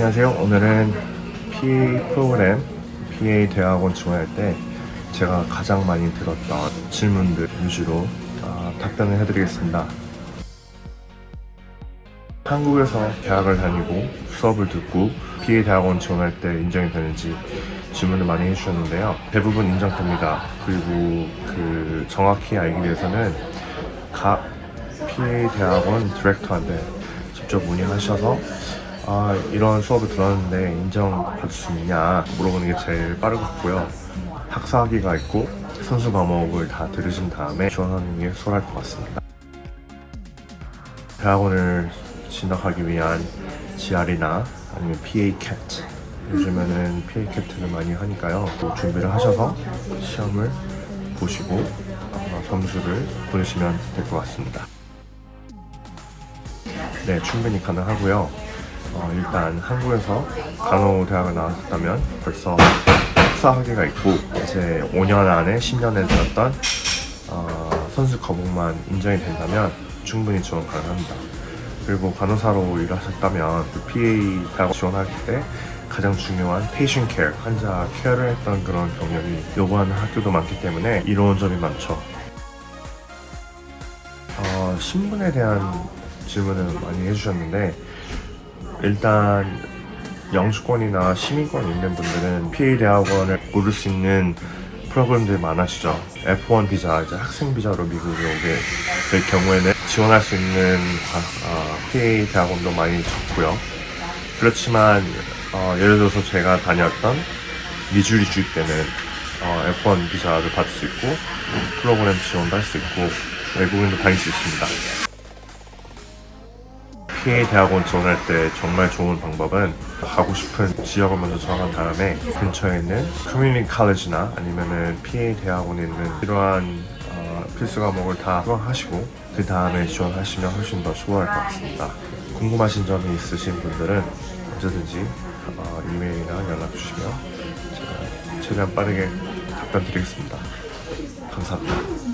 안녕하세요. 오늘은 PA 프로그램 PA 대학원 지원할 때 제가 가장 많이 들었던 질문들 위주로 어, 답변을 해드리겠습니다. 한국에서 대학을 다니고 수업을 듣고 PA 대학원 지원할 때 인정이 되는지 질문을 많이 해주셨는데요. 대부분 인정됩니다. 그리고 그 정확히 알기 위해서는 각 PA 대학원 디렉터한테 직접 문의하셔서 아 이런 수업을 들었는데 인정받을 수 있냐 물어보는 게 제일 빠르겠고요. 학사학위가 있고 선수 과목을 다 들으신 다음에 지원하는 게 수월할 것 같습니다. 대학원을 진학하기 위한 GR이나 아니면 PA CAT 요즘에는 PA CAT를 많이 하니까요 또 준비를 하셔서 시험을 보시고 어, 점수를 보내시면 될 것 같습니다 네 충분히 가능하고요 어, 일단 한국에서 간호 대학을 나왔다면 벌써 학사 학위가 있고 이제 5년 안에 10년에 들었던 어, 선수 과목만 인정이 된다면 충분히 지원 가능합니다. 그리고 간호사로 일하셨다면 그 PA 대학 지원할 때 가장 중요한 페이션 케어, 환자 케어를 했던 그런 경력이 요구하는 학교도 많기 때문에 이로운 점이 많죠. 어, 신분에 대한 질문을 많이 해주셨는데 일단 영주권이나 시민권 있는 분들은 PA 대학원을 고를 수 있는 프로그램들이 많아지죠. F1 비자, 이제 학생 비자로 미국에 오게 될 경우에는 지원할 수 있는 과- 어, PA 대학원도 많이 적고요. 그렇지만 어, 예를 들어서 제가 다녔던 미주리 주입 때는 어, F1 비자를 받을 수 있고 프로그램 지원도 할 수 있고 외국인도 다닐 수 있습니다. PA 대학원 지원할 때 정말 좋은 방법은 가고 싶은 지역을 먼저 정한 다음에 근처에 있는 커뮤니티 칼리지나 아니면은 PA 대학원에 있는 이러한 어, 필수 과목을 다 수강하시고 그 다음에 지원하시면 훨씬 더 수월할 것 같습니다. 궁금하신 점이 있으신 분들은 언제든지 어, 이메일이나 연락 주시면 제가 최대한 빠르게 답변 드리겠습니다. 감사합니다.